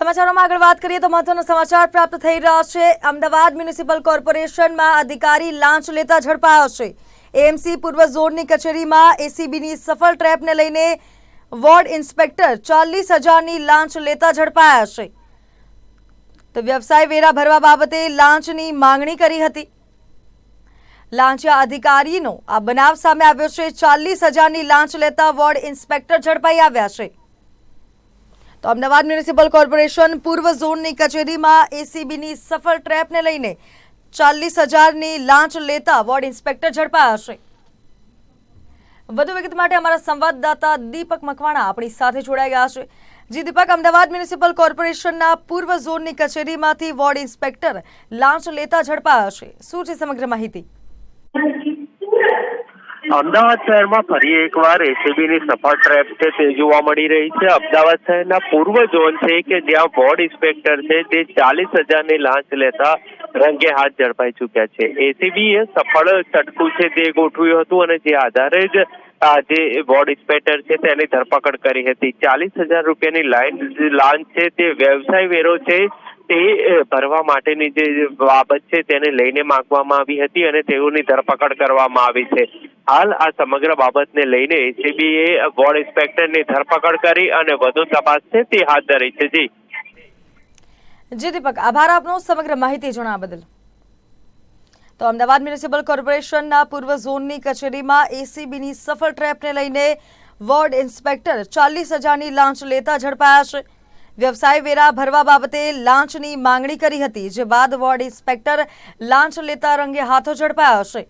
સમાચારોમાં આગળ વાત કરીએ તો મહત્વનો સમાચાર પ્રાપ્ત થઈ રહ્યા છે. અમદાવાદ મ્યુનિસિપલ કોર્પોરેશનમાં અધિકારી લાંચ લેતા ઝડપાયો છે. એએમસી પૂર્વ ઝોનની કચેરીમાં એસીબીની સફળ ટ્રેપને લઈને વોર્ડ ઇન્સ્પેક્ટર ચાલીસ હજારની લાંચ લેતા ઝડપાયા છે. તો વ્યવસાય વેરા ભરવા બાબતે લાંચની માંગણી કરી હતી. લાંચિયા અધિકારીનો આ બનાવ સામે આવ્યો છે. ચાલીસ હજારની લાંચ લેતા વોર્ડ ઇન્સ્પેક્ટર ઝડપાઈ આવ્યા છે. તો અમદાવાદ મ્યુનિસિપલ કોર્પોરેશન પૂર્વ ઝોનની કચેરીમાં એસીબીની સફળ ટ્રેપને લઈને ચાલીસ હજારની લાંચ લેતા વોર્ડ ઇન્સ્પેક્ટર ઝડપાયા છે વધુ વિગત માટે અમારા સંવાદદાતા દીપક મકવાણા આપણી સાથે જોડાઈ ગયા છે. જી દીપક, અમદાવાદ મ્યુનિસિપલ કોર્પોરેશનના પૂર્વ ઝોનની કચેરીમાંથી વોર્ડ ઇન્સ્પેક્ટર લાંચ લેતા ઝડપાયા છે શું છે સમગ્ર માહિતી? અમદાવાદ શહેરમાં ફરી એકવાર એસીબીની સફળ ટ્રેપ છે તે જોવા મળી રહી છે. અમદાવાદ શહેરના પૂર્વ ઝોન છે કે જ્યાં વોર્ડ ઇન્સ્પેક્ટર છે તે ચાલીસ હજારની લાંચ લેતા રંગે હાથ ઝડપાઈ ચૂક્યા છે. એસીબીએ સફળ ચટકું છે તે ગોઠવ્યું હતું અને જે આધારે જ જે વોર્ડ ઇન્સ્પેક્ટર છે તેની ધરપકડ કરી હતી. ચાલીસ હજાર રૂપિયાની લાઈન લાંચ છે તે વ્યવસાય વેરો છે તે ભરવા માટેની જે બાબત છે તેને લઈને માંગવામાં આવી હતી અને તેઓની ધરપકડ કરવામાં આવી છે. હાલ આ સમગ્ર બાબતને લઈને એસીબીએ વોર્ડ ઇન્સ્પેક્ટરની ધરપકડ કરી અને વધુ તપાસ છે તે હાથ ધરી છે. જી. જી દીપક, આભાર આપનો સમગ્ર માહિતી જણાવવા બદલ. તો અમદાવાદ મ્યુનિસિપલ કોર્પોરેશનના પૂર્વ ઝોનની કચેરીમાં એસીબીની સફળ ટ્રેપને લઈને વોર્ડ ઇન્સ્પેક્ટર ચાલીસ હજારની લાંચ લેતા ઝડપાયા છે. વ્યવસાય વેરા ભરવા બાબતે લાંચની માંગણી કરી હતી, જે બાદ વોર્ડ ઇન્સ્પેક્ટર લાંચ લેતા રંગે હાથો ઝડપાયા છે.